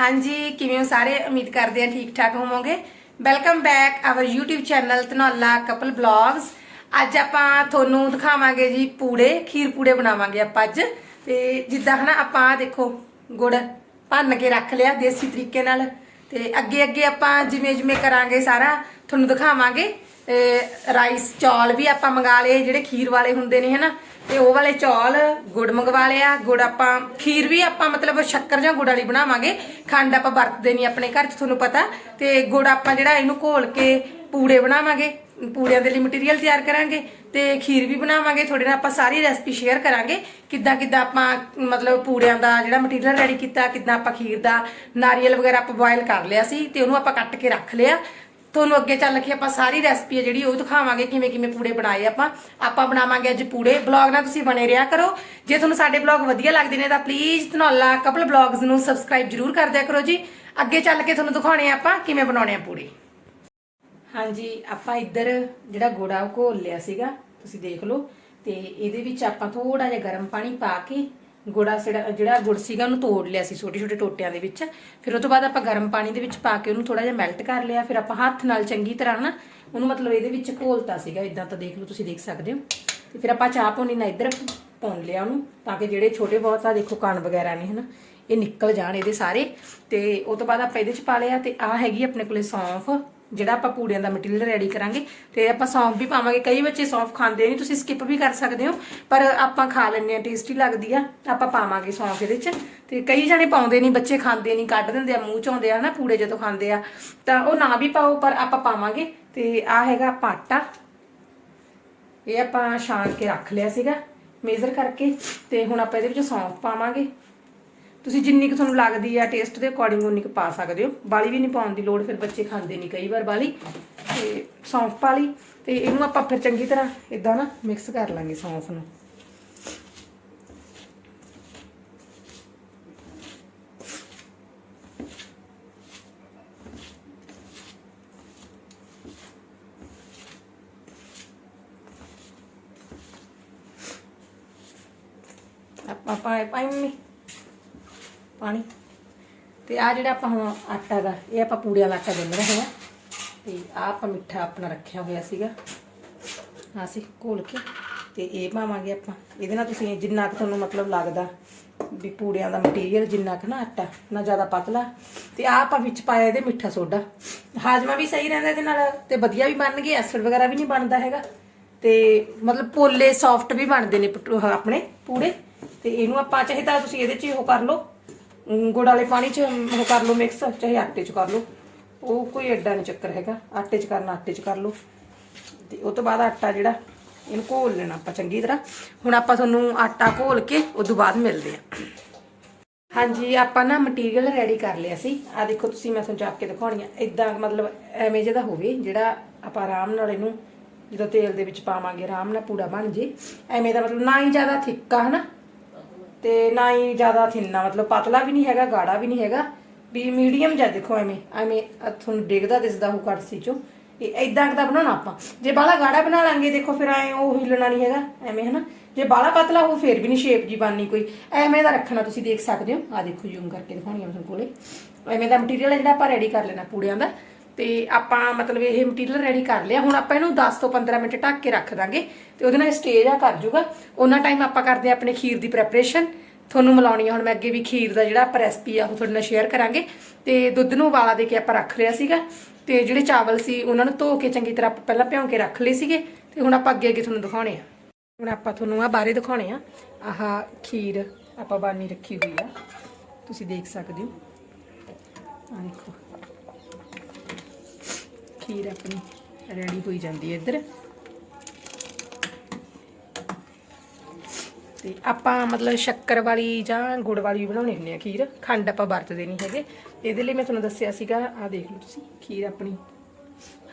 ਹਾਂਜੀ, ਕਿਵੇਂ ਹੋ ਸਾਰੇ? ਉਮੀਦ ਕਰਦੇ ਆ ਠੀਕ ਠਾਕ ਹੋਵੋਗੇ। Welcome back our YouTube channel Dhanaula couple vlogs ਅੱਜ ਆਪਾਂ ਤੁਹਾਨੂੰ ਦਿਖਾਵਾਂਗੇ ਜੀ ਪੂੜੇ, ਖੀਰ ਪੂੜੇ ਬਣਾਵਾਂਗੇ ਆਪਾਂ ਅੱਜ। ਤੇ ਜਿੱਦਾਂ ਹਨਾ ਆਪਾਂ ਦੇਖੋ, ਗੁੜ ਭੰਨ ਕੇ ਰੱਖ ਲਿਆ ਦੇਸੀ ਤਰੀਕੇ ਨਾਲ। ਤੇ ਅੱਗੇ ਅੱਗੇ ਆਪਾਂ ਜਿਵੇਂ ਜਿਵੇਂ ਕਰਾਂਗੇ ਸਾਰਾ, ਤੁਹਾਨੂੰ ਦਿਖਾਵਾਂਗੇ। ਤੇ ਰਾਈਸ ਚੌਲ ਵੀ ਆਪਾਂ ਮੰਗਾ ਲਏ, ਜਿਹੜੇ ਖੀਰ ਵਾਲੇ ਹੁੰਦੇ ਨੇ ਹਨਾ। ਤੇ ਉਹ ਵਾਲੇ ਚੌਲ ਗੁੜ ਮੰਗਵਾ ਲਿਆ, ਗੁੜ ਆਪਾਂ, ਖੀਰ ਵੀ ਆਪਾਂ ਮਤਲਬ ਸ਼ੱਕਰ ਜਾਂ ਗੁੜ ਵਾਲੀ ਬਣਾਵਾਂਗੇ। ਖੰਡ ਆਪਾਂ ਵਰਤਦੇ ਨਹੀਂ ਆਪਣੇ ਘਰ 'ਚ, ਤੁਹਾਨੂੰ ਪਤਾ। ਤੇ ਗੁੜ ਆਪਾਂ ਜਿਹੜਾ ਇਹਨੂੰ ਘੋਲ ਕੇ ਪੂੜੇ ਬਣਾਵਾਂਗੇ। ਪੂੜਿਆਂ ਦੇ ਲਈ ਮਟੀਰੀਅਲ ਤਿਆਰ ਕਰਾਂਗੇ ਤੇ ਖੀਰ ਵੀ ਬਣਾਵਾਂਗੇ। ਤੁਹਾਡੇ ਨਾਲ ਆਪਾਂ ਸਾਰੀ ਰੈਸਪੀ ਸ਼ੇਅਰ ਕਰਾਂਗੇ। ਕਿੱਦਾਂ ਕਿੱਦਾਂ ਆਪਾਂ ਮਤਲਬ ਪੂੜਿਆਂ ਦਾ ਜਿਹੜਾ ਮਟੀਰੀਅਲ ਰੈਡੀ ਕੀਤਾ, ਕਿੱਦਾਂ ਆਪਾਂ ਖੀਰ ਦਾ ਨਾਰੀਅਲ ਵਗੈਰਾ ਆਪਾਂ ਬੋਇਲ ਕਰ ਲਿਆ ਸੀ ਤੇ ਉਹਨੂੰ ਆਪਾਂ ਕੱਟ ਕੇ ਰੱਖ ਲਿਆ। ਤੁਹਾਨੂੰ ਅੱਗੇ ਚੱਲ ਕੇ ਆਪਾਂ ਸਾਰੀ ਰੈਸਪੀ ਹੈ ਜਿਹੜੀ ਉਹ ਦਿਖਾਵਾਂਗੇ, ਕਿਵੇਂ ਕਿਵੇਂ ਪੂੜੇ ਬਣਾਏ ਆਪਾਂ। ਆਪਾਂ ਬਣਾਵਾਂਗੇ ਅੱਜ ਪੂੜੇ। ਬਲੌਗ ਨਾਲ ਤੁਸੀਂ ਬਣੇ ਰਿਹਾ ਕਰੋ। ਜੇ ਤੁਹਾਨੂੰ ਸਾਡੇ ਬਲੌਗ ਵਧੀਆ ਲੱਗਦੇ ਨੇ ਤਾਂ ਪਲੀਜ਼ ਧਨੌਲਾ ਕਪਲ ਬਲੌਗਸ ਨੂੰ ਸਬਸਕ੍ਰਾਈਬ ਜਰੂਰ ਕਰ ਦਿਆ ਕਰੋ ਜੀ। ਅੱਗੇ ਚੱਲ ਕੇ ਤੁਹਾਨੂੰ ਦਿਖਾਉਣੇ ਆ ਆਪਾਂ ਕਿਵੇਂ ਬਣਾਉਣੇ ਆ ਪੂੜੇ। ਹਾਂਜੀ, ਆਪਾਂ ਇੱਧਰ ਜਿਹੜਾ ਗੋੜਾ ਉਹ ਘੋਲ ਲਿਆ ਸੀਗਾ, ਤੁਸੀਂ ਦੇਖ ਲਓ। ਤੇ ਇਹਦੇ ਵਿੱਚ ਆਪਾਂ ਥੋੜਾ ਜਿਹਾ ਗਰਮ ਪਾਣੀ ਪਾ ਕੇ ਗੋੜਾ ਜਿਹੜਾ ਜਿਹੜਾ ਗੁੜ ਸੀਗਾ ਉਹਨੂੰ ਤੋੜ ਲਿਆ ਸੀ ਛੋਟੇ ਛੋਟੇ ਟੋਟਿਆਂ ਦੇ ਵਿੱਚ। ਫਿਰ ਉਹ ਤੋਂ ਬਾਅਦ ਆਪਾਂ ਗਰਮ ਪਾਣੀ ਦੇ ਵਿੱਚ ਪਾ ਕੇ ਉਹਨੂੰ ਥੋੜਾ ਜਿਹਾ ਮੈਲਟ ਕਰ ਲਿਆ। ਫਿਰ ਆਪਾਂ ਹੱਥ ਨਾਲ ਚੰਗੀ ਤਰ੍ਹਾਂ ਨਾ ਉਹਨੂੰ ਮਤਲਬ ਇਹਦੇ ਵਿੱਚ ਘੋਲਤਾ ਸੀਗਾ। ਇਦਾਂ ਤਾਂ ਦੇਖ ਲਓ ਤੁਸੀਂ ਦੇਖ ਸਕਦੇ ਹੋ। ਤੇ ਫਿਰ ਆਪਾਂ ਚਾਹ ਪੋਣੀ ਨਾਲ ਇੱਧਰ ਪਾਉਣ ਲਿਆ ਉਹਨੂੰ, ਤਾਂ ਕਿ ਜਿਹੜੇ ਛੋਟੇ ਬਹੁਤ ਆ, ਦੇਖੋ ਕਣ ਵਗੈਰਾ ਨੇ, ਹਨਾ, ਇਹ ਨਿਕਲ ਜਾਣ ਇਹਦੇ ਸਾਰੇ। ਤੇ ਉਹ ਤੋਂ ਬਾਅਦ ਆਪਾਂ ਇਹਦੇ ਚ ਪਾ ਲਿਆ ਤੇ ਆ ਹੈਗੀ ਆਪਣੇ ਕੋਲੇ ਸੌਂਫ। ਜਿਹੜਾ ਆਪਾਂ ਪੂੜਿਆਂ ਦਾ ਮਟੀਰੀਅਲ ਰੈਡੀ ਕਰਾਂਗੇ ਤੇ ਆਪਾਂ ਸੌਂਫ ਵੀ ਪਾਵਾਂਗੇ। ਕਈ ਬੱਚੇ ਸੌਂਫ ਖਾਂਦੇ ਨਹੀਂ, ਤੁਸੀਂ ਸਕਿਪ ਵੀ ਕਰ ਸਕਦੇ ਹੋ, ਪਰ ਆਪਾਂ ਖਾ ਲੈਂਦੇ ਆ ਟੇਸਟੀ ਲੱਗਦੀ ਆ, ਆਪਾਂ ਪਾਵਾਂਗੇ ਸੌਂਫ ਇਹਦੇ ਚ। ਤੇ ਕਈ ਜਣੇ ਪਾਉਂਦੇ ਨਹੀਂ, ਬੱਚੇ ਖਾਂਦੇ ਨਹੀਂ, ਕੱਢ ਦਿੰਦੇ ਆ, ਮੂੰਹ ਚ ਆਉਂਦੇ ਆ ਹਨਾ ਪੂੜੇ ਜਦੋਂ ਖਾਂਦੇ ਆ। ਤਾਂ ਉਹ ਨਾ ਵੀ ਪਾਓ, ਪਰ ਆਪਾਂ ਪਾਵਾਂਗੇ। ਤੇ ਆ ਹੈਗਾ ਆਪਾਂ ਇਹ ਆਪਾਂ ਛਾਣ ਕੇ ਰੱਖ ਲਿਆ ਸੀਗਾ ਮੇਜ਼ਰ ਕਰਕੇ। ਤੇ ਹੁਣ ਆਪਾਂ ਇਹਦੇ ਵਿੱਚ ਸੌਂਫ ਪਾਵਾਂਗੇ। ਤੁਸੀਂ ਜਿੰਨੀ ਕੁ ਤੁਹਾਨੂੰ ਲੱਗਦੀ ਆ ਟੇਸਟ ਦੇ ਅਕੋਰਡਿੰਗ ਉਨੀ ਕੁ ਪਾ ਸਕਦੇ ਹੋ। ਬਾਲੀ ਵੀ ਨਹੀਂ ਪਾਉਣ ਦੀ ਲੋੜ, ਫਿਰ ਬੱਚੇ ਖਾਂਦੇ ਨਹੀਂ ਕਈ ਵਾਰ ਬਾਲੀ। ਤੇ ਸੌਂਫ ਪਾ ਲਈ ਤੇ ਇਹਨੂੰ ਆਪਾਂ ਫਿਰ ਚੰਗੀ ਤਰ੍ਹਾਂ ਇਦਾਂ ਨਾ ਮਿਕਸ ਕਰ ਲਾਂਗੇ ਸੌਂਫ ਨੂੰ। ਆਪਾਂ ਪਾਏ ਪਾਈ ਪਾਣੀ। ਤੇ ਆ ਜਿਹੜਾ ਆਪਾਂ ਹੁਣ ਆਟਾ ਦਾ, ਇਹ ਆਪਾਂ ਪੂੜਿਆਂ ਦਾ ਆਟਾ ਗੁੰਨ ਰਹੇ ਆ ਤੇ ਆ ਆਪਾਂ ਮਿੱਠਾ ਆਪਣਾ ਰੱਖਿਆ ਹੋਇਆ ਸੀਗਾ। ਅਸੀਂ ਘੋਲ ਕੇ ਤੇ ਇਹ ਪਾਵਾਂਗੇ ਆਪਾਂ। ਇਹਦੇ ਨਾਲ ਤੁਸੀਂ ਜਿੰਨਾ ਕੁ ਤੁਹਾਨੂੰ ਮਤਲਬ ਲੱਗਦਾ ਵੀ ਪੂੜਿਆਂ ਦਾ ਮਟੀਰੀਅਲ ਜਿੰਨਾ ਕੁ ਨਾ ਆਟਾ, ਨਾ ਜ਼ਿਆਦਾ ਪਤਲਾ। ਤੇ ਆ ਆਪਾਂ ਵਿੱਚ ਪਾਇਆ ਇਹਦੇ ਮਿੱਠਾ ਸੋਡਾ। ਹਾਜਮਾ ਵੀ ਸਹੀ ਰਹਿੰਦਾ ਇਹਦੇ ਨਾਲ ਤੇ ਵਧੀਆ ਵੀ ਬਣ ਗਏ ਐਸਿਡ ਵਗੈਰਾ ਵੀ ਨਹੀਂ ਬਣਦਾ ਹੈਗਾ। ਤੇ ਮਤਲਬ ਪੋਲੇ ਸੌਫਟ ਵੀ ਬਣਦੇ ਨੇ ਪਟੂ- ਆਪਣੇ ਪੂੜੇ। ਤੇ ਇਹਨੂੰ ਆਪਾਂ ਚਾਹੇ ਤਾਂ ਤੁਸੀਂ ਇਹਦੇ 'ਚ ਉਹ ਕਰ ਲਓ। ਗੁੜ ਵਾਲੇ ਪਾਣੀ 'ਚ ਉਹ ਕਰ ਲਓ ਮਿਕਸ ਚਾਹੇ ਆਟੇ 'ਚ ਕਰ ਲਓ। ਉਹ ਕੋਈ ਐਡਾ ਨਹੀਂ ਚੱਕਰ ਹੈਗਾ। ਆਟੇ 'ਚ ਕਰਨਾ, ਆਟੇ 'ਚ ਕਰ ਲਓ। ਤੇ ਉਹ ਤੋਂ ਬਾਅਦ ਆਟਾ ਜਿਹੜਾ, ਇਹਨੂੰ ਘੋਲ ਲੈਣਾ ਆਪਾਂ ਚੰਗੀ ਤਰ੍ਹਾਂ। ਹੁਣ ਆਪਾਂ ਤੁਹਾਨੂੰ ਆਟਾ ਘੋਲ ਕੇ ਉਸ ਤੋਂ ਬਾਅਦ ਮਿਲਦੇ ਆ ਹਾਂਜੀ, ਆਪਾਂ ਨਾ ਮਟੀਰੀਅਲ ਰੈਡੀ ਕਰ ਲਿਆ ਸੀ। ਆ ਦੇਖੋ ਤੁਸੀਂ, ਮੈਂ ਤੁਹਾਨੂੰ ਚੱਕ ਕੇ ਦਿਖਾਉਣੀ ਆ। ਇਦਾਂ ਮਤਲਬ ਐਵੇਂ ਜਿਹਦਾ ਹੋਵੇ, ਜਿਹੜਾ ਆਪਾਂ ਆਰਾਮ ਨਾਲ ਇਹਨੂੰ ਜਦੋਂ ਤੇਲ ਦੇ ਵਿੱਚ ਪਾਵਾਂਗੇ, ਆਰਾਮ ਨਾਲ ਪੂੜਾ ਬਣ ਜੇ। ਐਵੇਂ ਦਾ ਮਤਲਬ ਨਾ ਹੀ ਜ਼ਿਆਦਾ ਥਿੱਕਾ, ਹਨਾ? ਤੇ ਨਾ ਹੀ ਜ਼ਿਆਦਾ ਥਿੰਨਾ, ਮਤਲਬ ਪਤਲਾ ਵੀ ਨਹੀਂ ਹੈਗਾ, ਗਾੜਾ ਵੀ ਨਹੀਂ ਹੈਗਾ। ਵੀ ਮੀਡੀਅਮ ਜਿਹਾ ਦੇਖੋ ਐਵੇਂ ਐਵੇਂ ਆਹ ਤੁਹਾਨੂੰ ਡਿੱਗਦਾ ਦਿਸਦਾ ਉਹ ਕੜਸੀ ਚੋਂ। ਇਹ ਐਦਾਂ ਦਾ ਬਣਾਉਣਾ ਆਪਾਂ। ਜੇ ਬਾਲਾ ਗਾੜਾ ਬਣਾ ਲਾਂਗੇ, ਦੇਖੋ ਫਿਰ ਐ ਉਹ ਹਿੱਲਣਾ ਨਹੀਂ ਹੈਗਾ, ਐਵੇਂ ਹਨਾ। ਜੇ ਬਾਲਾ ਪਤਲਾ ਉਹ ਫੇਰ ਵੀ ਨਹੀਂ ਸ਼ੇਪ ਜੀ ਬਣਨੀ ਕੋਈ। ਐਵੇਂ ਦਾ ਰੱਖਣਾ ਤੁਸੀਂ ਦੇਖ ਸਕਦੇ ਹੋ। ਆ ਦੇਖੋ ਜ਼ੂਮ ਕਰਕੇ ਦਿਖਾਉਣੀ ਆ ਤੁਹਾਨੂੰ ਕੋਲੇ। ਐਵੇਂ ਦਾ ਮਟੀਰੀਅਲ ਜਿਹੜਾ ਆਪਾਂ ਰੈਡੀ ਕਰ ਲੈਣਾ ਪੂੜਿਆਂ ਦਾ। ਤੇ ਆਪਾਂ ਮਤਲਬ ਇਹ ਮਟੀਰੀਅਲ ਰੈਡੀ ਕਰ ਲਿਆ। ਹੁਣ ਆਪਾਂ ਇਹਨੂੰ 10 ਤੋਂ 15 ਮਿੰਟ ਢੱਕ ਕੇ ਰੱਖ ਦਾਂਗੇ ਤੇ ਉਹਦੇ ਨਾਲ ਸਟੇਜ ਆ ਕਰ ਜੂਗਾ। ਉਹਨਾਂ ਟਾਈਮ ਆਪਾਂ ਕਰਦੇ ਆ ਆਪਣੇ ਖੀਰ ਦੀ ਪ੍ਰੈਪਰੇਸ਼ਨ ਤੁਹਾਨੂੰ ਮਿਲਾਉਣੀ ਆ, ਹੁਣ ਮੈਂ ਅੱਗੇ ਵੀ ਖੀਰ ਦਾ ਜਿਹੜਾ ਆਪਾਂ ਰੈਸਪੀ ਆ, ਉਹ ਤੁਹਾਡੇ ਨਾਲ ਸ਼ੇਅਰ ਕਰਾਂਗੇ। ਤੇ ਦੁੱਧ ਨੂੰ ਉਬਾਲਾ ਦੇ ਕੇ ਆਪਾਂ ਰੱਖ ਲਿਆ ਸੀਗਾ। ਤੇ ਜਿਹੜੇ ਚਾਵਲ ਸੀ, ਉਹਨਾਂ ਨੂੰ ਧੋ ਕੇ ਚੰਗੀ ਤਰ੍ਹਾਂ ਆਪਾਂ ਪਹਿਲਾਂ ਭਿਉਂ ਕੇ ਰੱਖ ਲਏ ਸੀਗੇ। ਤੇ ਹੁਣ ਆਪਾਂ ਅੱਗੇ ਅੱਗੇ ਤੁਹਾਨੂੰ ਦਿਖਾਉਣੇ ਆ। ਹੁਣ ਆਪਾਂ ਤੁਹਾਨੂੰ ਆ ਬਾਰੇ ਦਿਖਾਉਣੇ ਆ। ਆਹ ਖੀਰ ਆਪਾਂ ਬਾਨੀ ਰੱਖੀ ਹੋਈ ਆ। ਤੁਸੀਂ ਦੇਖ ਸਕਦੇ ਹੋ। ਆ ਦੇਖੋ। ਖੀਰ ਆਪਣੀ ਰੈਡੀ ਹੋਈ ਜਾਂਦੀ ਹੈ ਇੱਧਰ। ਤੇ ਆਪਾਂ ਮਤਲਬ ਸ਼ੱਕਰ ਵਾਲੀ ਜਾਂ ਗੁੜ ਵਾਲੀ ਵੀ ਬਣਾਉਣੀ ਹੁੰਦੀ ਆ ਖੀਰ, ਖੰਡ ਆਪਾਂ ਵਰਤਦੇ ਨਹੀਂ ਹੈਗੇ। ਇਹਦੇ ਲਈ ਮੈਂ ਤੁਹਾਨੂੰ ਦੱਸਿਆ ਸੀਗਾ ਆ ਦੇਖ ਲਓ ਤੁਸੀਂ, ਖੀਰ ਆਪਣੀ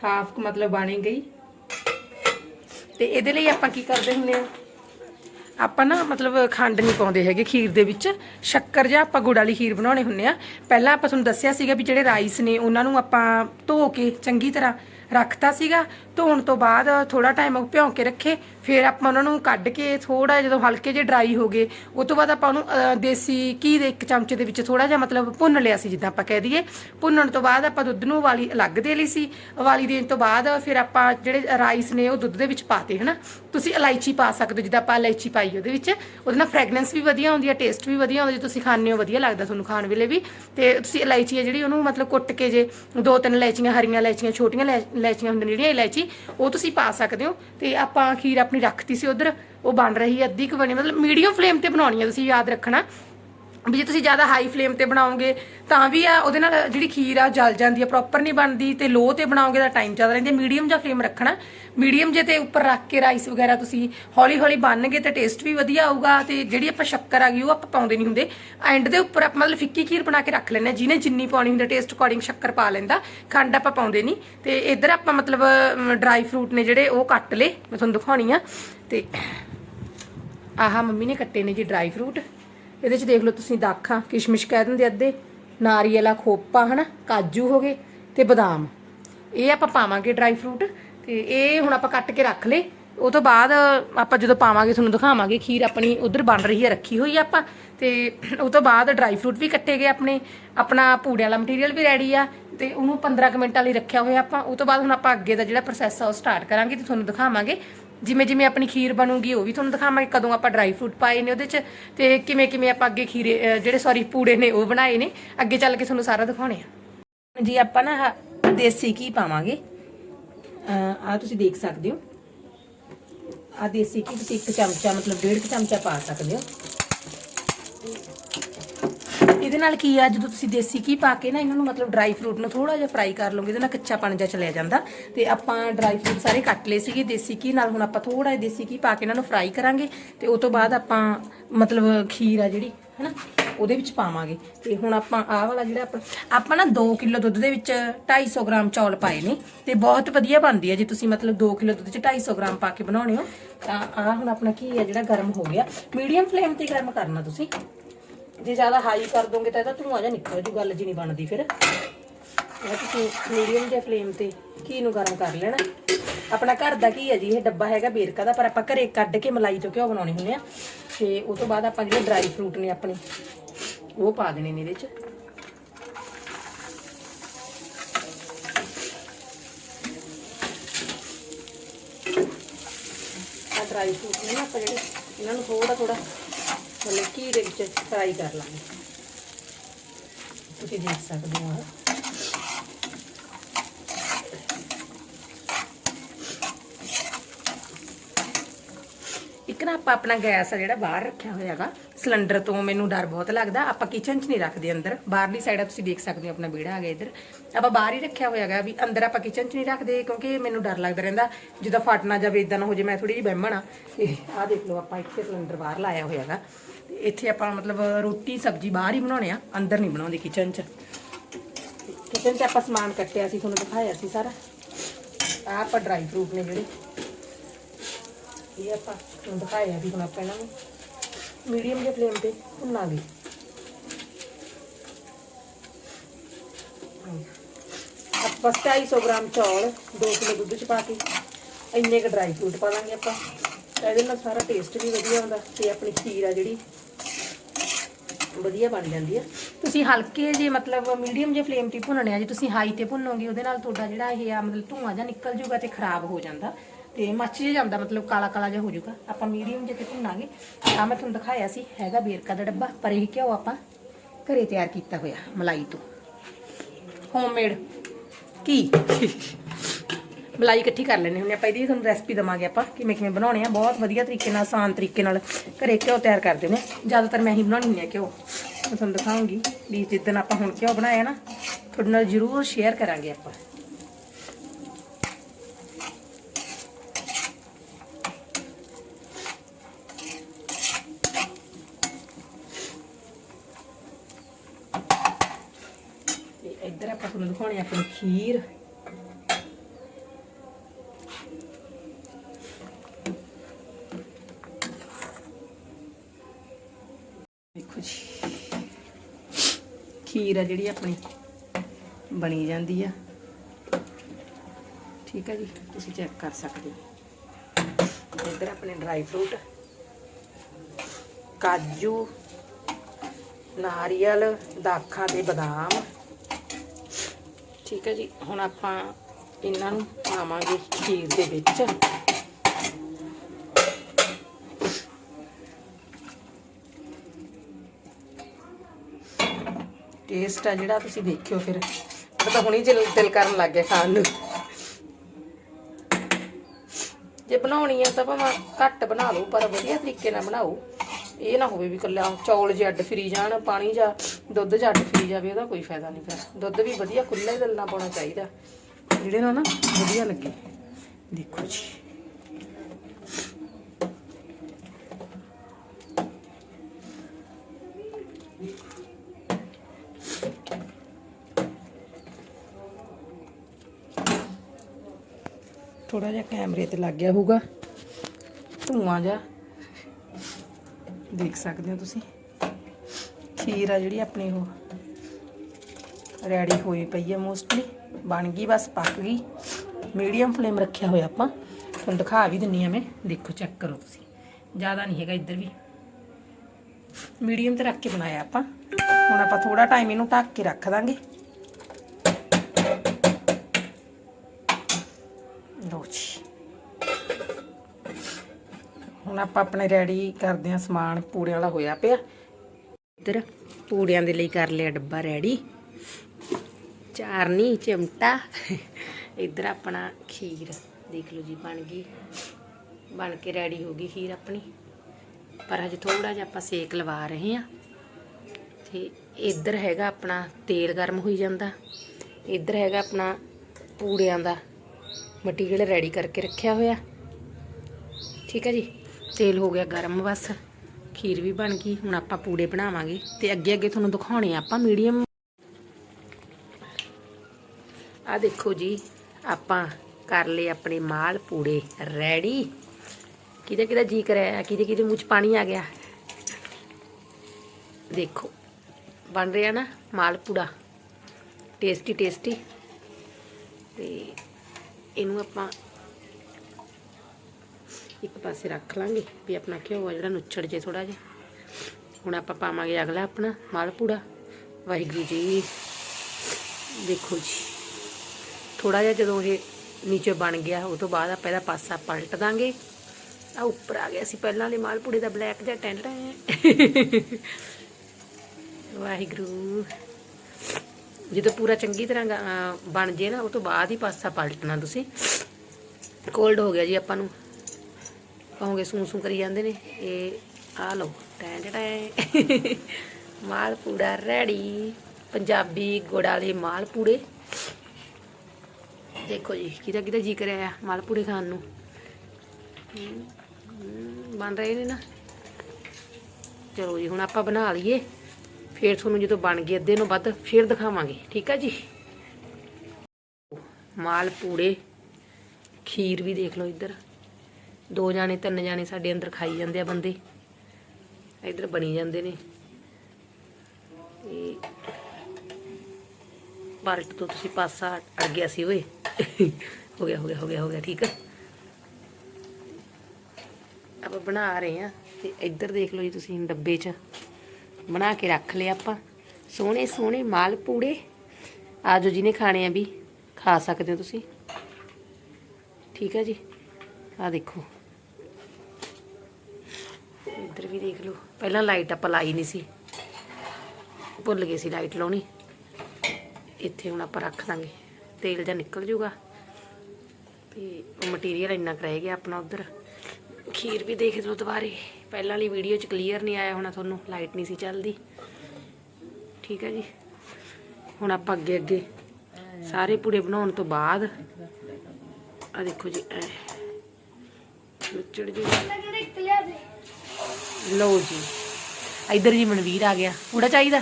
ਹਾਫ ਮਤਲਬ ਬਣੀ ਗਈ। ਤੇ ਇਹਦੇ ਲਈ ਆਪਾਂ ਕੀ ਕਰਦੇ ਹੁੰਦੇ ਆ? ਆਪਾਂ ਨਾ ਮਤਲਬ ਖੰਡ ਨਹੀਂ ਪਾਉਂਦੇ ਹੈਗੇ ਖੀਰ ਦੇ ਵਿੱਚ। ਸ਼ੱਕਰ ਜਾਂ ਆਪਾਂ ਗੁੜ ਵਾਲੀ ਖੀਰ ਬਣਾਉਣੇ ਹੁੰਦੇ ਆ। ਪਹਿਲਾਂ ਆਪਾਂ ਤੁਹਾਨੂੰ ਦੱਸਿਆ ਸੀਗਾ ਵੀ ਜਿਹੜੇ ਰਾਈਸ ਨੇ, ਉਹਨਾਂ ਨੂੰ ਆਪਾਂ ਧੋ ਕੇ ਚੰਗੀ ਤਰ੍ਹਾਂ ਰੱਖਤਾ ਸੀਗਾ। ਧੋਣ ਤੋਂ ਬਾਅਦ ਥੋੜਾ ਟਾਈਮ ਉਹ ਭਿਉਂ ਕੇ ਰੱਖੇ। ਫਿਰ ਆਪਾਂ ਉਹਨਾਂ ਨੂੰ ਕੱਢ ਕੇ ਥੋੜਾ ਜਦੋਂ ਹਲਕੇ ਜਿਹੇ ਡਰਾਈ ਹੋ ਗਏ, ਉਹ ਤੋਂ ਬਾਅਦ ਆਪਾਂ ਉਹਨੂੰ ਦੇਸੀ ਘੀ ਦੇ ਇੱਕ ਚਮਚੇ ਦੇ ਵਿੱਚ ਥੋੜਾ ਜਿਹਾ ਮਤਲਬ ਭੁੰਨ ਲਿਆ ਸੀ, ਜਿੱਦਾਂ ਆਪਾਂ ਕਹਿ ਦਈਏ। ਭੁੰਨਣ ਤੋਂ ਬਾਅਦ ਆਪਾਂ ਦੁੱਧ ਨੂੰ ਉਬਾਲੀ, ਅਲੱਗ ਦੇ ਲਈ ਸੀ। ਉਬਾਲੀ ਦੇਣ ਤੋਂ ਬਾਅਦ ਫਿਰ ਆਪਾਂ ਜਿਹੜੇ ਰਾਈਸ ਨੇ ਉਹ ਦੁੱਧ ਦੇ ਵਿੱਚ ਪਾਤੇ, ਹਨਾ? ਤੁਸੀਂ ਇਲਾਇਚੀ ਪਾ ਸਕਦੇ ਹੋ, ਜਿੱਦਾਂ ਆਪਾਂ ਇਲਾਇਚੀ ਪਾਈ ਉਹਦੇ ਵਿੱਚ। ਉਹਦੇ ਨਾਲ ਫ੍ਰੈਗਰੈਂਸ ਵੀ ਵਧੀਆ ਆਉਂਦੀ ਹੈ ਟੇਸਟ ਵੀ ਵਧੀਆ ਆਉਂਦਾ ਜੇ ਤੁਸੀਂ ਖਾਣੇ ਹੋ, ਵਧੀਆ ਲੱਗਦਾ ਤੁਹਾਨੂੰ ਖਾਣ ਵੇਲੇ ਵੀ। ਤੇ ਤੁਸੀਂ ਇਲਾਇਚੀ ਹੈ ਜਿਹੜੀ ਉਹਨੂੰ ਮਤਲਬ ਕੁੱਟ ਕੇ ਜੇ ਦੋ ਤਿੰਨ ਇਲਾਇਚੀਆਂ, ਹਰੀਆਂ ਇਲਾਇਚੀਆਂ, ਛੋਟੀਆਂ ਇਲਾਇ- ਇਲਾਇਚੀਆਂ ਹੁੰਦੀਆਂ ਜਿਹੜੀਆਂ ਇਲਾਇਚੀ ਉਹ ਤੁਸੀਂ ਪਾ ਸਕਦੇ ਹੋ। ਤੇ ਆਪਾਂ ਖੀਰ ਆਪਣੀ ਰੱਖਤੀ ਸੀ ਉਧਰ, ਉਹ ਬਣ ਰਹੀ ਹੈ ਅੱਧੀ ਕੁ ਬਣੀ, ਮਤਲਬ ਮੀਡੀਅਮ ਫਲੇਮ ਤੇ ਬਣਾਉਣੀ ਹੈ, ਤੁਸੀਂ ਯਾਦ ਰੱਖਣਾ। ਵੀ ਜੇ ਤੁਸੀਂ ਜ਼ਿਆਦਾ ਹਾਈ ਫਲੇਮ ਤੇ ਬਣਾਓਗੇ, ਤਾਂ ਵੀ ਆ ਉਹਦੇ ਨਾਲ ਜਿਹੜੀ ਖੀਰ ਆ ਜਲ ਜਾਂਦੀ ਆ ਪ੍ਰੋਪਰ ਨਹੀਂ ਬਣਦੀ ਤੇ ਲੋ ਤੇ ਬਣਾਓਗੇ ਤਾਂ ਟਾਈਮ ਜ਼ਿਆਦਾ ਰਹਿੰਦਾ ਮੀਡੀਅਮ ਜਾਂ ਫਲੇਮ ਰੱਖਣਾ। ਮੀਡੀਅਮ ਜੇ ਤੇ ਉੱਪਰ ਰੱਖ ਕੇ ਰਾਈਸ ਵਗੈਰਾ ਤੁਸੀਂ ਹੌਲੀ ਹੌਲੀ ਬਣਨਗੇ ਤੇ ਟੇਸਟ ਵੀ ਵਧੀਆ ਆਊਗਾ ਤੇ ਜਿਹੜੀ ਆਪਾਂ ਸ਼ੱਕਰ ਆ ਗਈ, ਉਹ ਆਪਾਂ ਪਾਉਂਦੇ ਨਹੀਂ ਹੁੰਦੇ। ਐਂਡ ਦੇ ਉੱਪਰ ਆਪਾਂ ਮਤਲਬ ਫਿੱਕੀ ਖੀਰ ਬਣਾ ਕੇ ਰੱਖ ਲੈਂਦੇ ਹਾਂ ਜਿਹਨੇ ਜਿੰਨੀ ਪਾਉਣੀ ਹੁੰਦੀ ਟੇਸਟ ਅਕੋਰਡਿੰਗ ਸ਼ੱਕਰ ਪਾ ਲੈਂਦਾ। ਖੰਡ ਆਪਾਂ ਪਾਉਂਦੇ ਨਹੀਂ। ਤੇ ਇੱਧਰ ਆਪਾਂ ਮਤਲਬ ਡਰਾਈ ਫਰੂਟ ਨੇ ਜਿਹੜੇ ਉਹ ਕੱਟ ਲਏ, ਮੈਂ ਤੁਹਾਨੂੰ ਦਿਖਾਉਣੀ ਆ। ਤੇ ਆਹ, ਮੰਮੀ ਨੇ ਕੱਟੇ ਨੇ ਜੀ ਡਰਾਈ ਫਰੂਟ ਇਹਦੇ ਚ ਦੇਖ ਲਓ ਤੁਸੀਂ ਦਾਖਾਂ, ਕਿਸ਼ਮਿਸ਼ ਕਹਿ ਦਿੰਦੇ ਅੱਧੇ, ਨਾਰੀਅਲ ਆ ਖੋਪਾ, ਹਨਾ, ਕਾਜੂ ਹੋ ਗਏ ਤੇ ਬਦਾਮ। ਇਹ ਆਪਾਂ ਪਾਵਾਂਗੇ ਡਰਾਈ ਫਰੂਟ ਤੇ ਇਹ ਹੁਣ ਆਪਾਂ ਕੱਟ ਕੇ ਰੱਖ ਲਏ। ਉਹ ਤੋਂ ਬਾਅਦ ਆਪਾਂ ਜਦੋਂ ਪਾਵਾਂਗੇ, ਤੁਹਾਨੂੰ ਦਿਖਾਵਾਂਗੇ ਖੀਰ ਆਪਣੀ ਉਧਰ ਬਣ ਰਹੀ ਹੈ, ਰੱਖੀ ਹੋਈ ਆ ਆਪਾਂ। ਤੇ ਉਹ ਤੋਂ ਬਾਅਦ ਡਰਾਈ ਫਰੂਟ ਵੀ ਕੱਟੇ ਗਏ ਆਪਣੇ। ਆਪਣਾ ਪੂੜਿਆਂ ਵਾਲਾ ਮਟੀਰੀਅਲ ਵੀ ਰੈਡੀ ਆ ਤੇ ਉਹਨੂੰ 15 ਕੁ ਮਿੰਟਾਂ ਲਈ ਰੱਖਿਆ ਹੋਇਆ ਆਪਾਂ। ਉਹ ਤੋਂ ਬਾਅਦ ਹੁਣ ਆਪਾਂ ਅੱਗੇ ਦਾ ਜਿਹੜਾ ਪ੍ਰੋਸੈਸ ਆ, ਉਹ ਸਟਾਰਟ ਕਰਾਂਗੇ ਤੇ ਤੁਹਾਨੂੰ ਦਿਖਾਵਾਂਗੇ। ਜਿਵੇਂ ਜਿਵੇਂ ਆਪਣੀ ਖੀਰ ਬਣੂਗੀ, ਉਹ ਵੀ ਤੁਹਾਨੂੰ ਦਿਖਾਵਾਂਗੇ, ਕਦੋਂ ਆਪਾਂ ਡਰਾਈ ਫਰੂਟ ਪਾਏ ਨੇ ਉਹਦੇ 'ਚ। ਤੇ ਕਿਵੇਂ ਕਿਵੇਂ ਆਪਾਂ ਅੱਗੇ ਖੀਰੇ ਜਿਹੜੇ ਸੌਰੀ ਪੂੜੇ ਨੇ, ਉਹ ਬਣਾਏ ਨੇ। ਅੱਗੇ ਚੱਲ ਕੇ ਤੁਹਾਨੂੰ ਸਾਰਾ ਦਿਖਾਉਣੇ ਆ। ਜੀ, ਆਪਾਂ ਨਾ ਦੇਸੀ ਘੀ ਪਾਵਾਂਗੇ। ਆ ਤੁਸੀਂ ਦੇਖ ਸਕਦੇ ਹੋ। ਆ ਦੇਸੀ ਘੀ ਤੁਸੀਂ ਇੱਕ ਚਮਚਾ, ਮਤਲਬ ਡੇਢ ਕੁ ਚਮਚਾ ਪਾ ਸਕਦੇ ਹੋ। ਇਹਦੇ ਨਾਲ ਕੀ ਆ, ਜਦੋਂ ਤੁਸੀਂ ਦੇਸੀ ਘੀ ਪਾ ਕੇ ਨਾ ਇਹਨਾਂ ਨੂੰ ਮਤਲਬ ਡਰਾਈ ਫਰੂਟ ਨੂੰ ਥੋੜਾ ਜਿਹਾ ਫਰਾਈ ਕਰ ਲਓਗੇ, ਇਹਦੇ ਨਾਲ ਕੱਚਾਪਣ ਜਿਹਾ ਚਲਿਆ ਜਾਂਦਾ। ਤੇ ਆਪਾਂ ਡਰਾਈ ਫਰੂਟ ਸਾਰੇ ਕੱਟ ਲਏ ਸੀਗੇ ਦੇਸੀ ਘੀ ਨਾਲ, ਹੁਣ ਆਪਾਂ ਥੋੜਾ ਜਿਹਾ ਦੇਸੀ ਘੀ ਪਾ ਕੇ ਇਹਨਾਂ ਨੂੰ ਫਰਾਈ ਕਰਾਂਗੇ। ਤੇ ਉਸ ਤੋਂ ਬਾਅਦ ਆਪਾਂ ਮਤਲਬ ਖੀਰ ਆ ਜਿਹੜੀ, ਹਨਾ, ਉਹਦੇ ਵਿੱਚ ਪਾਵਾਂਗੇ। ਤੇ ਹੁਣ ਆਪਾਂ ਆਹ ਵਾਲਾ ਜਿਹੜਾ ਆਪਾਂ ਆਪਾਂ ਨਾ 2 ਕਿਲੋ ਦੁੱਧ ਦੇ ਵਿੱਚ 250 ਗ੍ਰਾਮ ਚੌਲ ਪਾਏ ਨੇ। ਤੇ ਬਹੁਤ ਵਧੀਆ ਬਣਦੀ ਹੈ ਜੇ ਤੁਸੀਂ ਮਤਲਬ 2 ਕਿਲੋ ਦੁੱਧ 'ਚ 250 ਗ੍ਰਾਮ ਪਾ ਕੇ ਬਣਾਉਣੇ ਹੋ, ਤਾਂ ਆਹ ਹੁਣ ਆਪਣਾ ਕੀ ਹੈ ਜਿਹੜਾ ਗਰਮ ਹੋ ਗਿਆ। ਮੀਡੀਅਮ ਫਲੇਮ ਤੇ ਗਰਮ ਕਰਨਾ ਤੁਸੀਂ। ਜੇ ਜ਼ਿਆਦਾ ਹਾਈ ਕਰ ਦੋਗੇ ਤਾਂ ਇਹਦਾ ਧੂਆਂ ਜਿਹਾ ਨਿਕਲ ਜੂ, ਗੱਲ ਜੀ ਨਹੀਂ ਬਣਦੀ ਫਿਰ। ਇਹ ਤੁਸੀਂ ਮੀਡੀਅਮ ਜਿਹੇ ਫਲੇਮ ਤੇ ਘੀ ਨੂੰ ਗਰਮ ਕਰ ਲੈਣਾ। ਆਪਣਾ ਘਰ ਦਾ ਘੀ ਹੈ ਜੀ, ਇਹ ਡੱਬਾ ਹੈਗਾ ਬੇਰਕਾ ਦਾ, ਪਰ ਆਪਾਂ ਘਰੇ ਕੱਢ ਕੇ ਮਲਾਈ ਤੋਂ ਘਿਓ ਬਣਾਉਣੇ ਹੁੰਦੇ ਆ। ਤੇ ਉਸ ਤੋਂ ਬਾਅਦ ਆਪਾਂ ਜਿਹੜੇ ਡਰਾਈ ਫਰੂਟ ਨੇ ਆਪਣੇ, ਉਹ ਪਾ ਦੇਣੇ ਨੇ ਇਹਦੇ ਚ। ਆ ਡਰਾਈ ਫਰੂਟ ਨੇ ਨਾ ਆਪਾਂ ਜਿਹੜੇ, ਇਹਨਾਂ ਨੂੰ ਥੋੜਾ ਥੋੜਾ ਮਤਲਬ ਘੀ ਦੇ ਵਿੱਚ ਫਰਾਈ ਕਰ ਲਾਂਗੇ। ਤੁਸੀਂ ਦੇਖ ਸਕਦੇ ਹੋ। ਇੱਕ ਨਾ ਆਪਾਂ ਆਪਣਾ ਗੈਸ ਆ ਜਿਹੜਾ ਬਾਹਰ ਰੱਖਿਆ ਹੋਇਆ ਹੈਗਾ, ਸਿਲੰਡਰ ਤੋਂ ਮੈਨੂੰ ਡਰ ਬਹੁਤ ਲੱਗਦਾ। ਆਪਾਂ ਕਿਚਨ 'ਚ ਨਹੀਂ ਰੱਖਦੇ ਅੰਦਰ। ਬਾਹਰਲੀ ਸਾਈਡ ਆ, ਤੁਸੀਂ ਦੇਖ ਸਕਦੇ ਹੋ ਆਪਣਾ ਵਿਹੜਾ ਹੈਗਾ ਇੱਧਰ। ਆਪਾਂ ਬਾਹਰ ਹੀ ਰੱਖਿਆ ਹੋਇਆ ਹੈਗਾ ਵੀ ਅੰਦਰ ਆਪਾਂ ਕਿਚਨ 'ਚ ਨਹੀਂ ਰੱਖਦੇ ਕਿਉਂਕਿ ਮੈਨੂੰ ਡਰ ਲੱਗਦਾ ਰਹਿੰਦਾ। ਜਦੋਂ ਫਟ ਨਾ ਜਾਵੇ ਇਦਾਂ ਨਾ ਹੋ ਜੇ ਮੈਂ ਥੋੜੀ ਜਿਹੀ ਬਹਿਮਣ ਆ। ਤੇ ਆਹ ਦੇਖ ਲਓ, ਆਪਾਂ ਇੱਥੇ ਸਿਲੰਡਰ ਬਾਹਰ ਲਾਇਆ ਹੋਇਆ ਹੈਗਾ। ਇੱਥੇ ਆਪਾਂ ਮਤਲਬ ਰੋਟੀ, ਸਬਜ਼ੀ ਬਾਹਰ ਹੀ ਬਣਾਉਣੇ ਆ, ਅੰਦਰ ਨਹੀਂ ਬਣਾਉਂਦੇ ਕਿਚਨ 'ਚ। ਕਿਚਨ 'ਚ ਆਪਾਂ ਸਮਾਨ ਕੱਟਿਆ ਸੀ, ਤੁਹਾਨੂੰ ਦਿਖਾਇਆ ਸੀ ਸਾਰਾ। ਆਹ ਆਪਾਂ ਡਰਾਈ ਫਰੂਟ ਨੇ ਜਿਹੜੇ। ਇਹ ਆਪਾਂ ਤੁਹਾਨੂੰ ਦਿਖਾਇਆ ਵੀ ਹੁਣ ਆਪਾਂ ਇਹਨਾਂ ਨੂੰ। ਮੀਡੀਅਮ ਦੇ ਫਲੇਮ ਤੇ ਭੁੰਨਾਂਗੇ। ਆਪਾਂ 250 ਗ੍ਰਾਮ ਚੌਲ 2 ਕਿਲੋ ਦੁੱਧ ਚ ਪਾ ਕੇ ਇੰਨੇ ਕ ਡਰਾਈ ਫਰੂਟ ਪਾ ਲਾਂਗੇ ਆਪਾਂ। ਤਾਂ ਇਹਦੇ ਨਾਲ ਸਾਰਾ ਟੇਸਟ ਵੀ ਵਧੀਆ ਆਉਂਦਾ ਤੇ ਆਪਣੀ ਖੀਰ ਆ ਜਿਹੜੀ ਵਧੀਆ ਬਣ ਜਾਂਦੀ ਆ। ਤੁਸੀਂ ਹਲਕੇ ਜੇ ਮਤਲਬ ਮੀਡੀਅਮ ਜੇ ਫਲੇਮ ਤੇ ਭੁੰਨਣੇ ਆ, ਜੇ ਤੁਸੀਂ ਹਾਈ ਤੇ ਭੁੰਨੋਗੇ, ਉਹਦੇ ਨਾਲ ਤੁਹਾਡਾ ਜਿਹੜਾ ਇਹ ਆ ਮਤਲਬ ਧੂਆਂ ਜਾਂ ਨਿਕਲ ਜੂਗਾ ਤੇ ਖਰਾਬ ਹੋ ਜਾਂਦਾ। ਤੇ ਮੱਚ ਜੇ ਜਾਂਦਾ, ਮਤਲਬ ਕਾਲਾ ਕਾਲਾ ਜਿਹਾ ਹੋ ਜਾਊਗਾ ਆਪਾਂ ਮੀਡੀਅਮ ਜੇ ਤੇ ਭੁੰਨਾਂਗੇ। ਆ ਮੈਂ ਤੁਹਾਨੂੰ ਦਿਖਾਇਆ ਸੀ, ਹੈਗਾ ਬੇਰਕਾ ਦਾ ਡੱਬਾ, ਪਰ ਇਹ ਘਿਓ ਆਪਾਂ ਘਰੇ ਤਿਆਰ ਕੀਤਾ ਹੋਇਆ ਮਲਾਈ ਤੋਂ। ਹੋਮਮੇਡ ਕੀ? ਮਲਾਈ ਇਕੱਠੀ ਕਰ ਲੈਣੇ ਹੁੰਦੇ ਆਪਾਂ ਇਹਦੀ ਵੀ ਤੁਹਾਨੂੰ ਰੈਸਪੀ ਦਵਾਂਗੇ ਆਪਾਂ ਕਿਵੇਂ ਕਿਵੇਂ ਬਣਾਉਣੇ ਆ। ਬਹੁਤ ਵਧੀਆ ਤਰੀਕੇ ਨਾਲ, ਆਸਾਨ ਤਰੀਕੇ ਨਾਲ ਘਰੇ ਘਿਓ ਤਿਆਰ ਕਰਦੇ ਨੇ ਜ਼ਿਆਦਾਤਰ ਮੈਂ ਹੀ ਬਣਾਉਣੀ ਹੁੰਦੀ ਆ ਘਿਓ। ਮੈਂ ਤੁਹਾਨੂੰ ਦਿਖਾਉਂਗੀ ਵੀ ਜਿੱਦਣ ਆਪਾਂ ਹੁਣ ਘਿਓ ਬਣਾਇਆ ਨਾ, ਤੁਹਾਡੇ ਨਾਲ ਜ਼ਰੂਰ ਸ਼ੇਅਰ ਕਰਾਂਗੇ ਆਪਾਂ। ਇੱਧਰ ਆਪਾਂ ਤੁਹਾਨੂੰ ਦਿਖਾਉਣੇ ਆ ਆਪਣੀ ਖੀਰ। ਦੇਖੋ ਜੀ ਖੀਰ ਆ ਜਿਹੜੀ ਆਪਣੀ ਬਣੀ ਜਾਂਦੀ ਆ। ਠੀਕ ਹੈ ਜੀ, ਤੁਸੀਂ ਚੈੱਕ ਕਰ ਸਕਦੇ ਹੋ। ਇੱਧਰ ਆਪਣੇ ਡਰਾਈ ਫਰੂਟ ਕਾਜੂ, ਨਾਰੀਅਲ, ਦਾਖਾਂ ਤੇ ਬਦਾਮ। ਠੀਕ ਹੈ ਜੀ, ਹੁਣ ਆਪਾਂ ਇਹਨਾਂ ਨੂੰ ਪਾਵਾਂਗੇ ਖੀਰ ਦੇ ਵਿੱਚ। ਟੇਸਟ ਆ ਜਿਹੜਾ ਤੁਸੀਂ ਦੇਖਿਓ ਫਿਰ। ਮੈਂ ਤਾਂ ਹੁਣੀ ਦਿਲ ਦਿਲ ਕਰਨ ਲੱਗ ਗਿਆ ਖਾਣ ਨੂੰ। ਜੇ ਬਣਾਉਣੀ ਆ ਤਾਂ ਭਾਵੇਂ ਘੱਟ ਬਣਾ ਲਓ, ਪਰ ਵਧੀਆ ਤਰੀਕੇ ਨਾਲ ਬਣਾਓ। ਇਹ ਨਾ ਹੋਵੇ ਵੀ ਕੱਲਾ ਚੌਲ ਜੇ ਅੱਡ ਫਰੀ ਜਾਣ, ਪਾਣੀ ਜਾਂ ਦੁੱਧ ਜਾਂ ਅੱਡ ਫਰੀ ਜਾਵੇ, ਉਹਦਾ ਕੋਈ ਫਾਇਦਾ ਨਹੀਂ ਫਿਰ। ਦੁੱਧ ਵੀ ਵਧੀਆ ਖੁੱਲਾ ਹੀ ਦਲਣਾ ਪਾਉਣਾ ਚਾਹੀਦਾ। ਜਿਹੜੇ ਨਾਲ ਨਾ ਵਧੀਆ ਲੱਗੇ। ਦੇਖੋ ਜੀ। ਥੋੜਾ ਜਿਹਾ ਕੈਮਰੇ ਤੇ ਲੱਗ ਗਿਆ ਹੋਊਗਾ। ਧੂਆਂ ਜਾ ਦੇਖ ਸਕਦੇ ਹੋ ਤੁਸੀਂ। ਖੀਰ ਆ ਜਿਹੜੀ ਆਪਣੀ ਉਹ। ਰੈਡੀ ਹੋਈ ਪਈ ਹੈ ਮੋਸਟਲੀ ਬਣ ਗਈ, ਬਸ ਪੱਕ ਗਈ। ਮੀਡੀਅਮ ਫਲੇਮ ਰੱਖਿਆ ਹੋਇਆ ਆਪਾਂ। ਤੁਹਾਨੂੰ ਦਿਖਾ ਵੀ ਦਿੰਨੀ ਆ ਮੈਂ। ਦੇਖੋ, ਚੈੱਕ ਕਰੋ ਤੁਸੀਂ। ਜ਼ਿਆਦਾ ਨਹੀਂ ਹੈਗਾ ਇੱਧਰ ਵੀ। ਮੀਡੀਅਮ ਤੇ ਰੱਖ ਕੇ ਬਣਾਇਆ ਆਪਾਂ। ਹੁਣ ਆਪਾਂ ਥੋੜਾ ਟਾਈਮ ਇਹਨੂੰ ਢੱਕ ਕੇ ਰੱਖ ਦਾਂਗੇ। ਹੁਣ ਆਪਾਂ ਆਪਣੇ ਰੈਡੀ ਕਰਦੇ ਹਾਂ ਸਮਾਨ, ਪੂੜਿਆਂ ਵਾਲਾ ਹੋਇਆ ਪਿਆ। ਇੱਧਰ ਪੂੜਿਆਂ ਦੇ ਲਈ ਕਰ ਲਿਆ ਡੱਬਾ ਰੈਡੀ ਚਾਰਨੀ, ਚਿਮਟਾ। ਇੱਧਰ ਆਪਣਾ ਖੀਰ, ਦੇਖ ਲਓ ਜੀ ਬਣ ਗਈ। ਬਣ ਕੇ ਰੈਡੀ ਹੋ ਗਈ ਖੀਰ ਆਪਣੀ। ਪਰ ਹਜੇ ਥੋੜਾ ਜਿਹਾ ਆਪਾਂ ਸੇਕ ਲਵਾ ਰਹੇ ਹਾਂ। ਤੇ ਇੱਧਰ ਹੈਗਾ ਆਪਣਾ ਤੇਲ ਗਰਮ ਹੋਈ ਜਾਂਦਾ। ਇੱਧਰ ਹੈਗਾ ਆਪਣਾ ਪੂੜਿਆਂ ਦਾ ਮਟੀਰੀਅਲ ਰੈਡੀ ਕਰਕੇ ਰੱਖਿਆ ਹੋਇਆ। ਠੀਕ ਹੈ ਜੀ? ਤੇਲ ਹੋ ਗਿਆ ਗਰਮ ਬਸ। ਖੀਰ ਵੀ ਬਣ ਗਈ, ਹੁਣ ਆਪਾਂ ਪੂੜੇ ਬਣਾਵਾਂਗੇ। ਤੇ ਅੱਗੇ ਅੱਗੇ ਤੁਹਾਨੂੰ ਦਿਖਾਉਣੇ ਆਪਾਂ ਮੀਡੀਅਮ ਆ ਦੇਖੋ ਜੀ, ਆਪਾਂ ਕਰ ਲਏ ਆਪਣੇ ਮਾਲ ਪੂੜੇ ਰੈਡੀ ਕਿਹਦੇ ਕਿਹਦਾ ਜੀ ਕਰਿਆ, ਕਿਹਦੇ ਕਿਹਦੇ ਮੂੰਹ ਚ ਪਾਣੀ ਆ ਗਿਆ। ਦੇਖੋ, ਬਣ ਰਿਹਾ ਨਾ ਮਾਲ ਪੂੜਾ। ਟੇਸਟੀ ਟੇਸਟੀ ਤੇ ਇਹਨੂੰ ਆਪਾਂ ਇੱਕ ਪਾਸੇ ਰੱਖ ਲਾਂਗੇ ਵੀ ਆਪਣਾ ਘਿਓ ਆ ਜਿਹੜਾ ਨੁੱਛੜ ਜੇ ਥੋੜਾ ਜਿਹਾ। ਹੁਣ ਆਪਾਂ ਪਾਵਾਂਗੇ ਅਗਲਾ ਆਪਣਾ ਮਾਲਪੂੜਾ ਵਾਹਿਗੁਰੂ ਜੀ। ਦੇਖੋ ਜੀ ਥੋੜਾ ਜਿਹਾ ਜਦੋਂ ਇਹ ਨੀਚੇ ਬਣ ਗਿਆ, ਉਹ ਤੋਂ ਬਾਅਦ ਆਪਾਂ ਇਹਦਾ ਪਾਸਾ ਪਲਟ ਦਾਂਗੇ। ਆ ਉੱਪਰ ਆ ਗਿਆ ਸੀ ਪਹਿਲਾਂ ਵਾਲੇ ਮਾਲਪੂੜੇ ਦਾ ਬਲੈਕ ਜਿਹਾ ਟੈਂਟ। ਵਾਹਿਗੁਰੂ। ਜਦੋਂ ਪੂਰਾ ਚੰਗੀ ਤਰ੍ਹਾਂ ਬਣ ਜੇ ਨਾ, ਉਹ ਤੋਂ ਬਾਅਦ ਹੀ ਪਾਸਾ ਪਲਟਣਾ ਤੁਸੀਂ। ਕੋਲਡ ਹੋ ਗਿਆ ਜੀ ਆਪਾਂ ਨੂੰ। ਕਹੋਗੇ ਸੂ ਸੂ ਕਰੀ ਜਾਂਦੇ ਨੇ। ਇਹ ਆ ਲਓ, ਟੈਂ ਟੈਂ ਮਾਲ ਪੂੜਾ ਰੈਡੀ। ਪੰਜਾਬੀ ਗੁੜ ਵਾਲੇ ਮਾਲ ਪੂੜੇ। ਦੇਖੋ ਜੀ, ਕਿਹਦਾ ਕਿਹਦਾ ਜੀ ਕਰਿਆ ਮਾਲਪੂੜੇ ਖਾਣ ਨੂੰ। ਬਣ ਰਹੇ ਨੇ ਨਾ। ਚਲੋ ਜੀ, ਹੁਣ ਆਪਾਂ ਬਣਾ ਲਈਏ। ਫਿਰ ਤੁਹਾਨੂੰ ਜਦੋਂ ਬਣ ਗਏ ਅੱਧੇ ਨੂੰ ਵੱਧ, ਫਿਰ ਦਿਖਾਵਾਂਗੇ, ਠੀਕ ਆ ਜੀ? ਮਾਲ ਪੂੜੇ, ਖੀਰ ਵੀ ਦੇਖ ਲਓ ਇੱਧਰ। ਦੋ ਜਾਣੇ, ਤਿੰਨ ਜਾਣੇ ਸਾਡੇ ਅੰਦਰ ਖਾਈ ਜਾਂਦੇ ਆ ਬੰਦੇ। ਇੱਧਰ ਬਣੀ ਜਾਂਦੇ ਨੇ। ਇਹ ਪਲਟ ਤੋਂ ਤੁਸੀਂ ਪਾਸਾ ਅੜ ਗਿਆ ਸੀ ਓਏ। ਹੋ ਗਿਆ ਹੋ ਗਿਆ ਹੋ ਗਿਆ ਹੋ ਗਿਆ, ਠੀਕ ਆ। ਆਪਾਂ ਬਣਾ ਰਹੇ ਆ ਤੇ ਇੱਧਰ ਦੇਖ ਲਓ ਜੀ ਤੁਸੀਂ ਡੱਬੇ 'ਚ। ਬਣਾ ਕੇ ਰੱਖ ਲਿਆ ਆਪਾਂ। ਸੋਹਣੇ ਸੋਹਣੇ ਮਾਲ ਪੂੜੇ। ਆਜੋ ਜਿਹਨੇ ਖਾਣੇ ਆ ਵੀ। ਖਾ ਸਕਦੇ ਹੋ ਤੁਸੀਂ। ਠੀਕ ਹੈ ਜੀ। ਆ ਦੇਖੋ। ਇੱਧਰ ਵੀ ਦੇਖ ਲਓ। ਪਹਿਲਾਂ ਲਾਈਟ ਆਪਾਂ ਲਾਈ ਨਹੀਂ ਸੀ। ਭੁੱਲ ਗਏ ਸੀ ਲਾਈਟ ਲਾਉਣੀ। ਇੱਥੇ ਹੁਣ ਆਪਾਂ ਰੱਖ ਦਾਂਗੇ। ਤੇਲ ਜਾਂ ਨਿਕਲ ਜੂਗਾ ਤੇ ਉਹ ਮਟੀਰੀਅਲ ਇੰਨਾ ਕੁ ਰਹਿ ਗਿਆ ਆਪਣਾ ਉਧਰ। ਖੀਰ ਵੀ ਦੇਖ ਲਓ ਦੁਬਾਰੇ। ਪਹਿਲਾਂ ਵਾਲੀ ਵੀਡੀਓ 'ਚ ਕਲੀਅਰ ਨਹੀਂ ਆਇਆ ਹੋਣਾ ਤੁਹਾਨੂੰ। ਲਾਈਟ ਨਹੀਂ ਸੀ ਚੱਲਦੀ। ਠੀਕ ਹੈ ਜੀ। ਹੁਣ ਆਪਾਂ ਅੱਗੇ ਅੱਗੇ ਸਾਰੇ ਪੂੜੇ ਬਣਾਉਣ ਤੋਂ ਬਾਅਦ ਆ ਦੇਖੋ ਜੀ, ਐ। ਲੁੱਚੜ ਜੀ ਲਓ ਜੀ। ਇਧਰ ਜੀ ਮਨਵੀਰ ਆ ਗਿਆ। ਪੂੜਾ ਚਾਹੀਦਾ?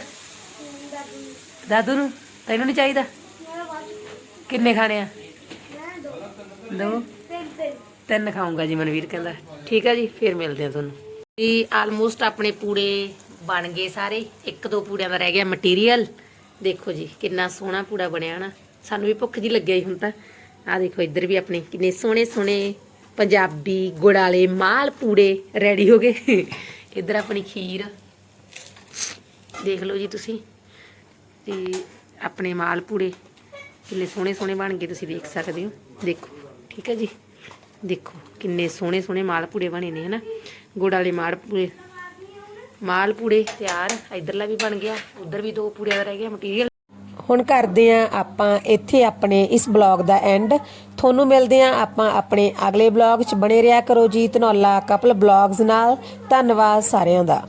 ਦਾਦੂ ਨੂੰ? ਤੈਨੂੰ ਨਹੀਂ ਚਾਹੀਦਾ? ਕਿੰਨੇ ਖਾਣੇ ਆ? ਦੋ। ਤਿੰਨ ਖਾਊਂਗਾ ਜੀ ਮਨਵੀਰ ਕਹਿੰਦਾ। ਠੀਕ ਹੈ ਜੀ, ਫਿਰ ਮਿਲਦੇ ਆ ਤੁਹਾਨੂੰ। ਜੀ ਆਲਮੋਸਟ ਆਪਣੇ ਪੂੜੇ ਬਣ ਗਏ ਸਾਰੇ। ਇੱਕ ਦੋ ਪੂੜਿਆਂ ਦਾ ਰਹਿ ਗਿਆ ਮਟੀਰੀਅਲ ਦੇਖੋ ਜੀ, ਕਿੰਨਾ ਸੋਹਣਾ ਪੂੜਾ ਬਣਿਆ ਨਾ ਸਾਨੂੰ ਵੀ ਭੁੱਖ ਜੀ ਲੱਗਿਆ ਹੀ ਹੁਣ ਤਾਂ। ਆ ਦੇਖੋ, ਇੱਧਰ ਵੀ ਆਪਣੇ ਕਿੰਨੇ ਸੋਹਣੇ ਸੋਹਣੇ ਪੰਜਾਬੀ ਗੁੜ ਵਾਲੇ ਮਾਲ ਪੂੜੇ ਰੈਡੀ ਹੋ ਗਏ। ਇੱਧਰ ਆਪਣੀ ਖੀਰ। ਦੇਖ ਲਓ ਜੀ ਤੁਸੀਂ। ਤੇ ਆਪਣੇ ਮਾਲ ਪੂੜੇ। ਕਿੰਨੇ ਸੋਹਣੇ ਸੋਹਣੇ ਬਣ ਗਏ ਤੁਸੀਂ ਦੇਖ ਸਕਦੇ ਹੋ। ਦੇਖੋ, ਠੀਕ ਹੈ ਜੀ? ਦੇਖੋ, ਕਿੰਨੇ ਸੋਹਣੇ ਸੋਹਣੇ ਮਾਲ ਪੂੜੇ ਬਣੇ ਨੇ, ਹਨਾ? ਗੁੜ ਵਾਲੇ ਮਾਲ ਪੂੜੇ। ਮਾਲ ਪੂੜੇ ਤਿਆਰ, ਇਧਰਲਾ ਵੀ ਬਣ ਗਿਆ, ਉਧਰ ਵੀ ਦੋ ਪੂੜਿਆਂ ਦਾ ਰਹਿ ਗਿਆ ਮਟੀਰੀਅਲ ਹੁਣ ਕਰਦੇ ਆ ਆਪਾਂ ਇੱਥੇ ਆਪਣੇ ਇਸ ਬਲੌਗ ਦਾ ਐਂਡ ਤੁਹਾਨੂੰ ਮਿਲਦੇ ਆ ਆਪਾਂ ਆਪਣੇ ਅਗਲੇ ਬਲੌਗ 'ਚ ਬਣੇ ਰਿਹਾ ਕਰੋ ਜੀ ਧਨੌਲਾ ਕਪਲ ਬਲੌਗਸ ਨਾਲ। ਧੰਨਵਾਦ ਸਾਰਿਆਂ ਦਾ।